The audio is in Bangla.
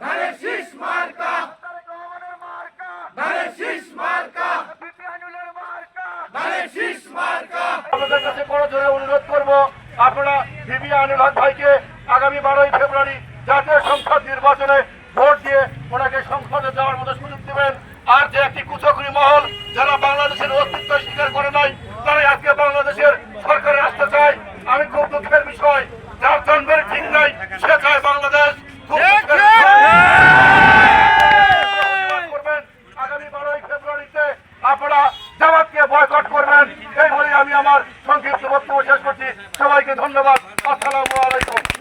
ধানের শীষ মার্কা। ভাইকে আগামী বারোই ফেব্রুয়ারি জাতীয় সংসদ নির্বাচনে ভোট দিয়ে ওনাকে সংসদে যাওয়ার মতো সুযোগ দেবেন। আর যে একটি কুচকরি মহল যারা বাংলাদেশের অস্তিত্ব স্বীকার করে নাই, তারাই আজকে বাংলাদেশের সরকারে আসতে চায়। আমি খুব দুঃখের বিষয়, যার জন্মের ঠিক নাই, সে আপনারা জামাতকে বয়কট করবেন। এই বলে আমি আমার সংক্ষিপ্ত বক্তব্য শেষ করছি। সবাইকে ধন্যবাদ। আসসালামু আলাইকুম।